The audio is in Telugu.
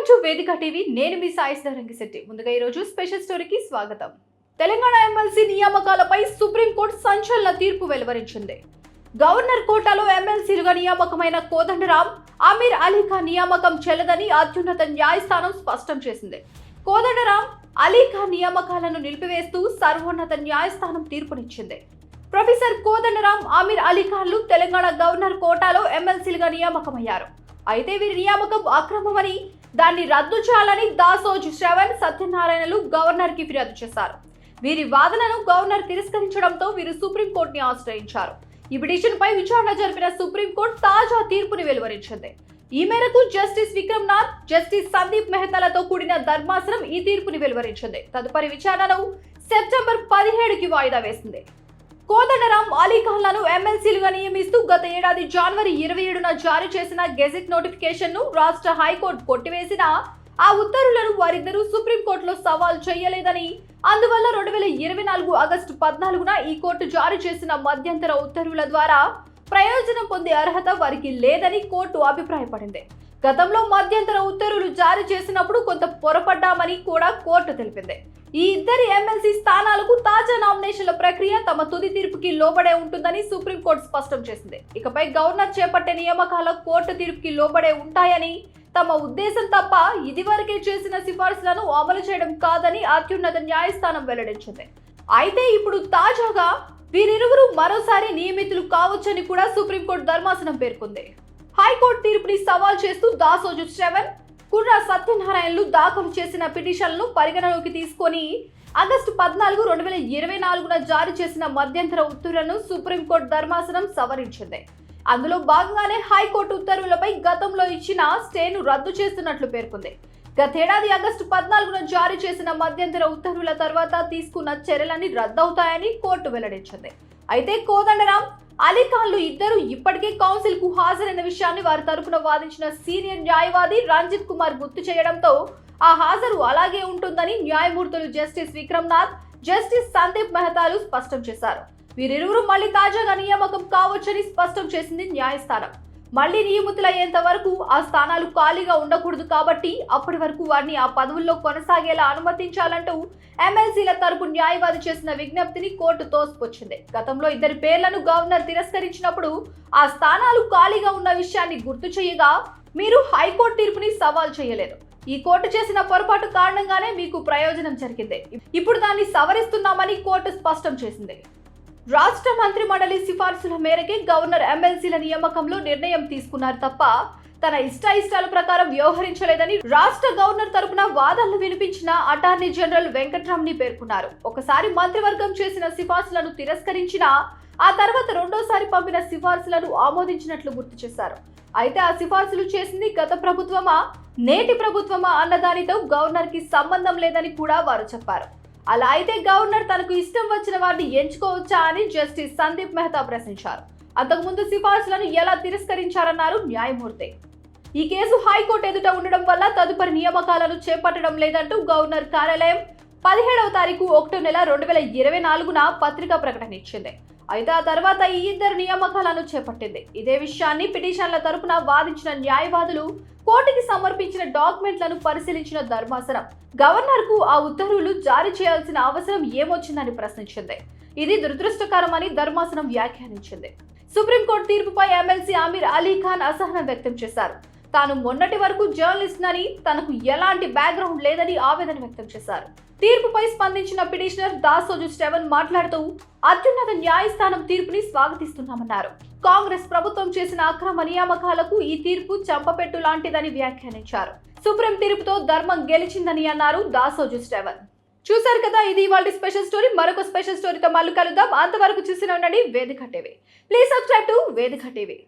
వెల్కమ్ టు వేదిక టీవీ నేను మీ సాయిస్ రంగిశెట్టి ముందుగా ఈరోజు స్పెషల్ స్టోరీకి స్వాగతం. తెలంగాణ ఎమ్మెల్సీ నియామకాలపై సుప్రీంకోర్టు సంచలన తీర్పు వెలువరించింది. గవర్నర్ కోటాలో ఎమ్మెల్సీలుగా నియామకమైన కోదండరాం అమీర్ అలీఖాన్ నియామకం చెల్లదని అత్యున్నత న్యాయస్థానం స్పష్టం చేసింది. కోదండరాం అలీఖా నియామకాలను నిలిపివేస్తూ సర్వోన్నత న్యాయస్థానం తీర్పునిచ్చింది. ప్రొఫెసర్ కోదండరాం అమీర్ అలీ ఖాన్లు తెలంగాణ గవర్నర్ కోటాలో ఎమ్మెల్సీలుగా నియామకమయ్యారు. అయితే వీరి నియామకం అక్రమమని దాన్ని రద్దు చేయాలని దాసోజు శ్రవణ్ సత్యనారాయణలు గవర్నర్కి ఫిర్యాదు చేశారు. వీరి వాదనను గవర్నర్ తిరస్కరించడంతో వీరు సుప్రీంకోర్టుని ఆశ్రయించారు. ఈ పిటిషన్ పై విచారణ జరిపిన సుప్రీంకోర్టు తాజా తీర్పుని వెలువరించింది. ఈ మేరకు జస్టిస్ విక్రమ్నాథ్ జస్టిస్ సందీప్ మెహతాలతో కూడిన ధర్మాసనం ఈ తీర్పుని వెలువరించింది. తదుపరి విచారణను సెప్టెంబర్ పదిహేడుకి వాయిదా వేసింది. కోదండరాం అలీఖాన్లను ఎమ్మెల్సీలుగా నియమిస్తూ గత ఏడాది జనవరి ఇరవై ఏడున జారీ చేసిన గెజిట్ నోటిఫికేషన్ను రాష్ట్ర హైకోర్టు కొట్టివేసిన ఆ ఉత్తర్వులను వారిద్దరూ సుప్రీంకోర్టులో సవాల్ చేయలేదని. అందువల్ల రెండు వేల ఇరవై నాలుగు ఆగస్టు పద్నాలుగున ఈ కోర్టు జారీ చేసిన మధ్యంతర ఉత్తర్వుల ద్వారా ప్రయోజనం పొందే అర్హత వారికి లేదని కోర్టు అభిప్రాయపడింది. గతంలో మధ్యంతర ఉత్తర్వులు చేసినప్పుడు కొంత పొరపడ్డామని కూడా కోర్టు తెలిపింది. ఈ ఇద్దరి ఎమ్మెల్సీ స్థానాలకు తాజా నామినేషన్ల ప్రక్రియ తమ తుది తీర్పుకి లోబడే ఉంటుందని సుప్రీంకోర్టు స్పష్టం చేసింది. ఇకపై గవర్నర్ చేపట్టే నియామకాల కోర్టు తీర్పుకి లోబడే ఉంటాయని తమ ఉద్దేశం తప్ప ఇదివరకే చేసిన సిఫార్సులను అమలు చేయడం కాదని అత్యున్నత న్యాయస్థానం వెల్లడించింది. అయితే ఇప్పుడు తాజాగా వీరిరువురు మరోసారి నియమితులు కావచ్చని కూడా సుప్రీంకోర్టు ధర్మాసనం పేర్కొంది. హైకోర్టు తీర్పుని సవాల్ చేస్తూ దాసోజు సెవెన్ కుర్ర సత్యనారాయణలు దాఖలు చేసిన పిటిషన్లను పరిగణలోకి తీసుకొని ఆగస్టు పద్నాలుగు రెండు వేల ఇరవై నాలుగున జారీ చేసిన మధ్యంతర ఉత్తర్వులను సుప్రీంకోర్టు ధర్మాసనం సవరించింది. అందులో భాగంగానే హైకోర్టు ఉత్తర్వులపై గతంలో ఇచ్చిన స్టేను రద్దు చేస్తున్నట్లు పేర్కొంది. గతేడాది ఆగస్టు పద్నాలుగున జారీ చేసిన మధ్యంతర ఉత్తర్వుల తర్వాత తీసుకున్న చర్యలన్నీ రద్దవుతాయని కోర్టు వెల్లడించింది. అయితే కోదండరాం అలీఖాన్లు ఇద్దరు ఇప్పటికే కౌన్సిల్కు హాజరైన విషయాన్ని వారి తరపున వాదించిన సీనియర్ న్యాయవాది రంజిత్ కుమార్ గుర్తు చేయడంతో ఆ హాజరు అలాగే ఉంటుందని న్యాయమూర్తులు జస్టిస్ విక్రమ్నాథ్ జస్టిస్ సందీప్ మెహతాలు స్పష్టం చేశారు. వీరిరువురు మళ్ళీ తాజాగా నియామకం కావచ్చని స్పష్టం చేసింది న్యాయస్థానం. మళ్ళీ నియమితులయ్యేంత వరకు ఆ స్థానాలు ఖాళీగా ఉండకూడదు కాబట్టి అప్పటి వరకు వారిని ఆ పదవుల్లో కొనసాగేలా అనుమతించాలంటూ ఎమ్మెల్సీల తరపు న్యాయవాది చేసిన విజ్ఞప్తిని కోర్టు తోసుకొచ్చింది. గతంలో ఇద్దరి పేర్లను గవర్నర్ తిరస్కరించినప్పుడు ఆ స్థానాలు ఖాళీగా ఉన్న విషయాన్ని గుర్తు చేయగా మీరు హైకోర్టు తీర్పుని సవాల్ చేయలేదు. ఈ కోర్టు చేసిన పొరపాటు కారణంగానే మీకు ప్రయోజనం జరిగింది. ఇప్పుడు దాన్ని సవరిస్తున్నామని కోర్టు స్పష్టం చేసింది. రాష్ట్ర మంత్రి మండలి సిఫార్సుల మేరకే గవర్నర్ ఎమ్మెల్సీల నియామకంలో నిర్ణయం తీసుకున్నారు తప్ప తన ఇష్ట ప్రకారం వ్యవహరించలేదని రాష్ట్ర గవర్నర్ తరపున వాదనలు వినిపించిన అటార్నీ జనరల్ వెంకట్రామ్ని పేర్కొన్నారు. ఒకసారి మంత్రివర్గం చేసిన సిఫార్సులను తిరస్కరించిన ఆ తర్వాత రెండోసారి పంపిన సిఫార్సులను ఆమోదించినట్లు గుర్తు చేశారు. అయితే ఆ సిఫార్సులు చేసింది గత ప్రభుత్వమా నేటి ప్రభుత్వమా అన్నదానితో గవర్నర్కి సంబంధం లేదని కూడా వారు చెప్పారు. అలా అయితే గవర్నర్ తనకు ఇష్టం వచ్చిన వారిని ఎంచుకోవచ్చా అని జస్టిస్ సందీప్ మెహతా ప్రశ్నించారు. అంతకుముందు సిఫార్సులను ఎలా తిరస్కరించారన్నారు న్యాయమూర్తి. ఈ కేసు హైకోర్టు ఎదుట ఉండడం వల్ల తదుపరి నియామకాలను చేపట్టడం లేదంటూ గవర్నర్ కార్యాలయం పదిహేడవ తారీఖు ఒకటో నెల రెండు వేల ఇరవై నాలుగున పత్రికా ప్రకటన ఇచ్చింది. అయితే ఆ తర్వాత ఈ ఇద్దరు నియామకాలను చేపట్టింది. ఇదే విషయాన్ని పిటిషన్ల తరపున వాదించిన న్యాయవాదులు కోర్టుకి సమర్పించిన డాక్యుమెంట్లను పరిశీలించిన ధర్మాసనం. గవర్నర్కు ఆ ఉత్తర్వులు జారీ చేయాల్సిన అవసరం ఏమొచ్చిందని ప్రశ్నించింది. ఇది దురదృష్టకరమని ధర్మాసనం వ్యాఖ్యానించింది. సుప్రీంకోర్టు తీర్పుపై ఎమ్మెల్సీ ఆమీర్ అలీ ఖాన్ అసహనం వ్యక్తం చేశారు. తాను మొన్నటి వరకు జర్నలిస్ట్ అని తనకు ఎలాంటి బ్యాక్గ్రౌండ్ లేదని ఆవేదన వ్యక్తం చేశారు. తీర్పుపై స్పందించిన పిటిషనర్ దాసోజు స్టెవెన్ మాట్లాడుతూ అత్యున్నత న్యాయస్థానం తీర్పుని స్వాగతిస్తున్నామన్నారు. కాంగ్రెస్ ప్రభుత్వం చేసిన అక్రమ నియామకాలకు ఈ తీర్పు చంపపెట్టు లాంటిదని వ్యాఖ్యానించారు. సుప్రీం తీర్పుతో ధర్మం గెలిచిందని అన్నారు దాసోజు స్టెవెన్ చూశారు కదా ఇది వాళ్ళ స్పెషల్ స్టోరీ. మరొక స్పెషల్ స్టోరీతో మళ్ళీ కలుద్దాం. అంతవరకు చూసిన ఉండండి Vedika TV. Please subscribe to Vedika TV.